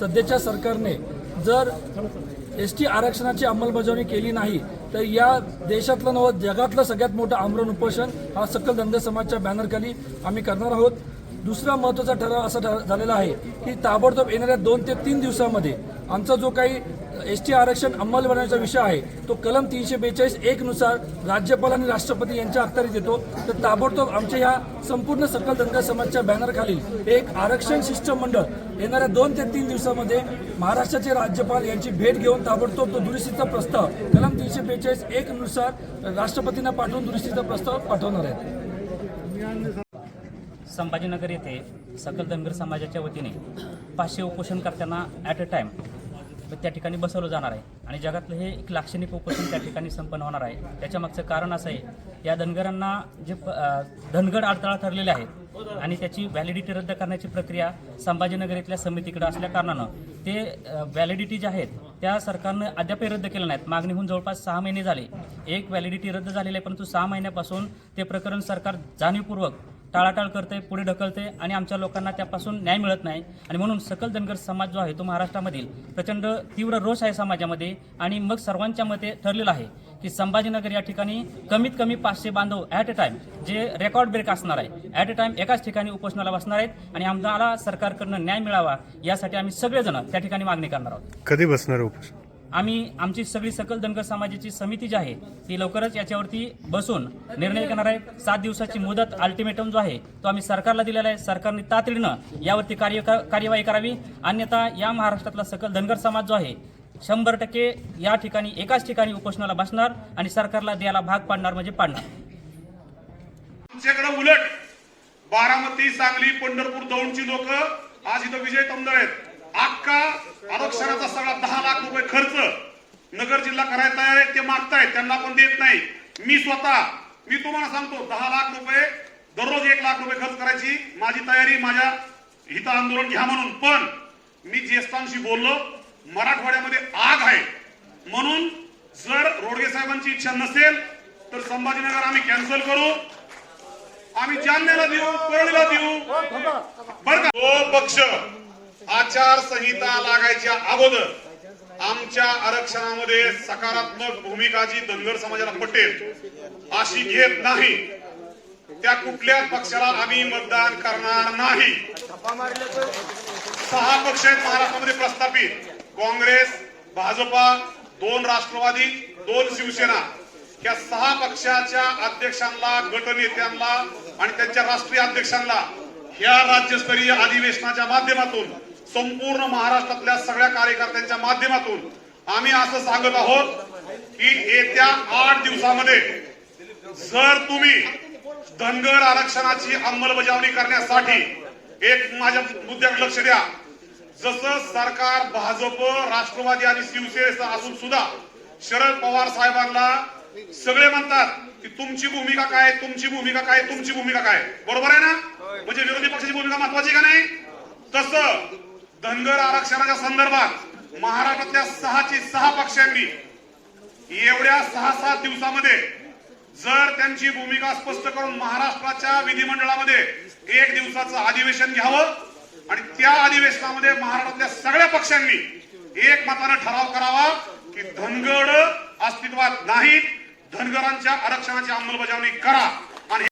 सध्याच्या सरकारने जर एस टी आरक्षणाची अंमलबजावणी केली नाही तर या देशातलं नव जगातलं सगळ्यात मोठं आमरण उपोषण हा सकल धंदे समाजच्या बॅनरखाली आम्ही करणार आहोत. दुसरा महत्त्वाचा ठराव असा ठर- झालेला आहे की ताबडतोब येणाऱ्या दोन ते तीन दिवसामध्ये आमचा जो काही एस टी आरक्षण अंमलबजावणीचा विषय आहे तो कलम तीनशे बेचाळीस एक नुसार राज्यपाल आणि राष्ट्रपती यांच्या अखत्यारीत येतो. तर ताबडतोब आमच्या या संपूर्ण सकल धंदा समाजच्या बॅनरखाली एक आरक्षण शिष्टमंडळ येणाऱ्या दोन ते तीन दिवसामध्ये महाराष्ट्राचे राज्यपाल यांची भेट घेऊन ताबडतोब तो दुरुस्तीचा प्रस्ताव कलम तीनशे बेचाळीस एक नुसार राष्ट्रपतींना पाठवून दुरुस्तीचा प्रस्ताव पाठवणार आहे संभाजीनगर येथे सकल धनगर समाजाच्या वतीने पाचशे उपोषणकर्त्यांना ॲट अ टाईम त्या ठिकाणी बसवलं जाणार आहे. आणि जगातलं हे एक लाक्षणिक उपोषण त्या ठिकाणी संपन्न होणार आहे. त्याच्यामागचं कारण असं आहे या धनगरांना जे धनगड अडथळा ठरलेले आहेत आणि त्याची व्हॅलिडिटी रद्द करण्याची प्रक्रिया संभाजीनगर इथल्या समितीकडे असल्या कारणानं ते व्हॅलिडिटी ज्या आहेत त्या सरकारनं अद्यापही रद्द केल्या नाहीत. मागणी होऊन जवळपास सहा महिने झाले. एक व्हॅलिडिटी रद्द झालेली आहे परंतु सहा महिन्यापासून ते प्रकरण सरकार जाणीवपूर्वक टाळाटाळ करते पुढे ढकलते आणि आमच्या लोकांना त्यापासून न्याय मिळत नाही. आणि म्हणून सकल धनगर समाज जो आहे तो महाराष्ट्रामधील प्रचंड तीव्र रोष आहे समाजामध्ये आणि मग सर्वांच्या मते ठरलेलं आहे की संभाजीनगर या ठिकाणी कमीत कमी पाचशे बांधव ॲट अ टाईम जे रेकॉर्ड ब्रेक असणार आहे. ॲट अ टाईम एकाच ठिकाणी उपोषणाला बसणार आहेत आणि आम्हाला सरकारकडनं न्याय मिळावा यासाठी आम्ही सगळेजण त्या ठिकाणी मागणी करणार आहोत. कधी बसणार उपोषण? आम्ही आमची सगळी सकल धनगर समाजाची समिती जी आहे ती लवकरच याच्यावरती बसून निर्णय करणार आहे. सात दिवसाची मुदत अल्टिमेटम जो आहे तो आम्ही सरकारला दिलेला आहे. सरकारने तातडीनं यावरती कार्य कार्यवाही करावी. अन्यथा या महाराष्ट्रातला सकल धनगर समाज जो आहे शंभर टक्के या ठिकाणी एकाच ठिकाणी उपोषणाला बसणार आणि सरकारला द्यायला भाग पाडणार म्हणजे पाडणार. आमच्याकडे उलट बारामती सांगली पंढरपूर दौंडची लोक आज इथं विजय तमदळ आहेत. अख्खा आरक्षणाचा सगळा दहा लाख रुपये खर्च नगर जिल्हा करायला तयार आहेत ते मागतायत त्यांना पण देत नाही. मी स्वतः मी तुम्हाला सांगतो दहा लाख रुपये दररोज एक लाख रुपये खर्च करायची. माझी तयारी माझ्या हित आंदोलन घ्या म्हणून. पण मी ज्येष्ठांशी बोललो मराठवाड्यामध्ये आग आहे. म्हणून जर रोडगे साहेबांची इच्छा नसेल तर संभाजीनगर आम्ही कॅन्सल करू. आम्ही जालन्याला देऊ परळीला देऊ. बर का? तो पक्ष आचारसंहिता लागायच्या अगोदर आमच्या आरक्षणामध्ये सकारात्मक भूमिका जी धनगर समाजाला पटेल अशी घेत नाही त्या कुठल्याच पक्षाला आम्ही मतदान करणार नाही. सहा पक्ष आहेत महाराष्ट्रामध्ये प्रस्थापित. काँग्रेस भाजपा दोन राष्ट्रवादी दोन शिवसेना. या सहा पक्षाच्या अध्यक्षांना गटनेत्यांना आणि त्यांच्या राष्ट्रीय अध्यक्षांना या राज्यस्तरीय अधिवेशनाच्या माध्यमातून संपूर्ण महाराष्ट्रातल्या सगळ्या कार्यकर्त्यांच्या माध्यमातून आम्ही असं सांगत आहोत की येत्या आठ दिवसामध्ये जर तुम्ही धनगर आरक्षणाची अंमलबजावणी करण्यासाठी एक माझ्या मुद्द्याकडे लक्ष द्या. जसं सरकार भाजप राष्ट्रवादी आणि शिवसेनेचं असून सुद्धा शरद पवार साहेबांना सगळे म्हणतात की तुमची भूमिका काय तुमची भूमिका काय तुमची भूमिका काय बरोबर आहे ना? म्हणजे विरोधी पक्षाची भूमिका महत्वाची का नाही? तसं धनगर आरक्षणाच्या संदर्भात महाराष्ट्रातल्या सहाची सहा पक्षांनी एवढ्या सहा सात दिवसामध्ये जर त्यांची भूमिका स्पष्ट करून महाराष्ट्राच्या विधिमंडळामध्ये एक दिवसाचं अधिवेशन घ्यावं आणि त्या अधिवेशनामध्ये महाराष्ट्रातल्या सगळ्या पक्षांनी एक मतानं ठराव करावा की धनगड अस्तित्वात नाहीत धनगरांच्या आरक्षणाची अंमलबजावणी करा.